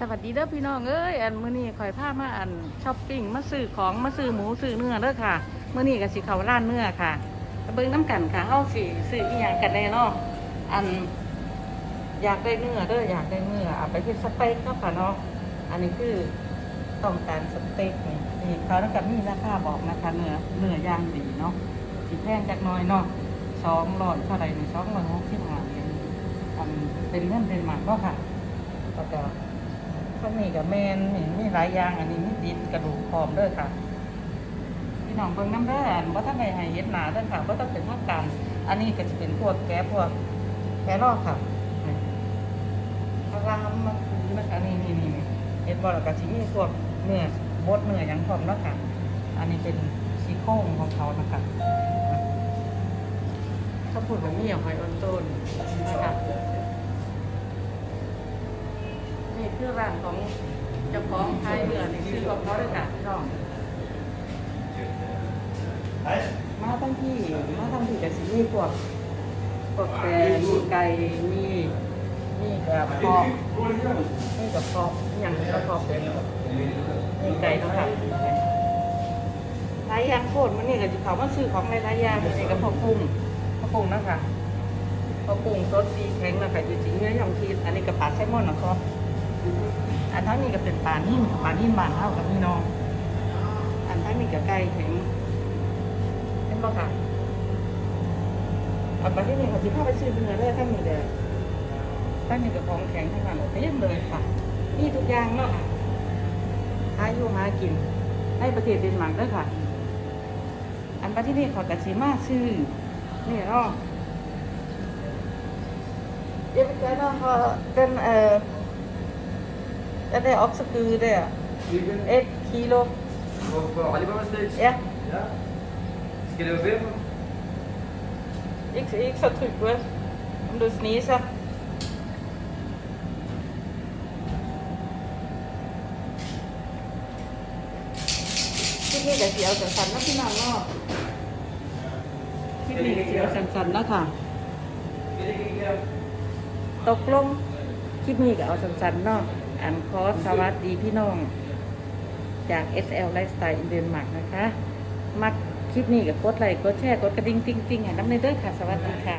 สวัสดีเด้อพี่น้องเอ้ยอันมื้อนี้ข่อยพามาอันช้อปปิ้งมาซื้อของมาซื้อหมูซื้อเนื้อเด้อค่ะมื้อนี้ก็สิเข้าร้านเนื้อค่ะเบิ่งน้ำกันค่ะเฮาสิซื้ออีหยังกันแน่เนาะอัน อยากได้เนื้อเด้ออยากได้เนื้อเอาไปเฮ็ดสเต็กเนาะค่ะเนาะอันนี้คือต้องการสเต็กนี่นี่เขาแล้วก็มีราคาบอกนะคะเนื้อเนื้อย่างดีเนาะสิแพงจักน่อยเนาะ200เท่าไหร่นี่265เหรียญอันเป็นเงินเดนมาร์กเนาะค่ะแล้วก็ ข้างนี้กับแมนนี่มีหลายอย่างอันนี้มีติดกระดูกพร้อมเด้อค่ะพี่น้องเบิ่งน้ำเด้ออันว่าถ้าไม่ให้เห็นหนาเด้อค่ะว่าต้องเป็นทางการอันนี้ก็จะเป็นพวกแก้พวกแก้รอกค่ะพารามมันคือนะคะนี่นี่นี่เห็นบ่ล่ะก็สิมีพวกเนื้อบดเนื้อยังพร้อมเนาะค่ะ อันนี้เป็นซีโครงของเขานะคะถ้าพูดแบบนี้อย่าหอยอ้นต้นนะคะ คือร้านของเจ้าของขายเนื้อนี่ชื่อของเขาด้วยค่ะพี่น้องมาทั้งที่มาทั้งที่กับสิมีพวกพวกแกงมีไก่มีมีกับพอกมีกับพอกอย่างกับพอกเป็นมีไก่เนาะค่ะหลายอย่างโคตรมันนี่ก็จะเขามาซื้อของหลายๆอย่างนี่กับพอปรุงพอปรุงนะคะพอปรุงรสดีแข็งนะคะอยู่จริงเนื้อยองชีอันนี้กับปลาแซลมอนนะครับ อันทั้งนี้ก็เป็นปลานิ่มปลานิ่มบานเท่ากับพี่น้อง อันทั้งนี้ก็ไก่แข็งเห็นปะค่ะอันปลาที่นี่เขาจะพาไปซื้อเนื้อเลยทั้งนี้เลยทั้งนี้ก็ของแข็งทั้งนั้นเลยเต็มเลยค่ะนี่ทุกอย่างเนาะหาอยู่หากินในประเทศเดนมาร์กด้วยค่ะ อันปลาที่นี่เขากระสีมาซื้อนี่เนาะเดี๋ยวไปเจอเนาะเขาเป็นเอ่อ Ja, det er også gode der. Hvilken? Et kilo. På, på Alibaba Steaks? Ja, ja. Skal det være bacon? ikke, ikke så trygt, vel? Om du sniser. Cái này là chiều sẵn sẵn nó cái nào nó Cái này là chiều sẵn sẵn nó thả Skal det ikke give ตกลง คลิปนี้ก็เอาสั้นๆเนาะอันคอสวัสดีพี่น้อง จาก SL Lifestyle in Denmark นะคะ มักคลิปนี้ก็กดไลค์กดแชร์กดกระดิ่งติ๊งๆให้น้ำในเด้อค่ะ สวัสดีค่ะ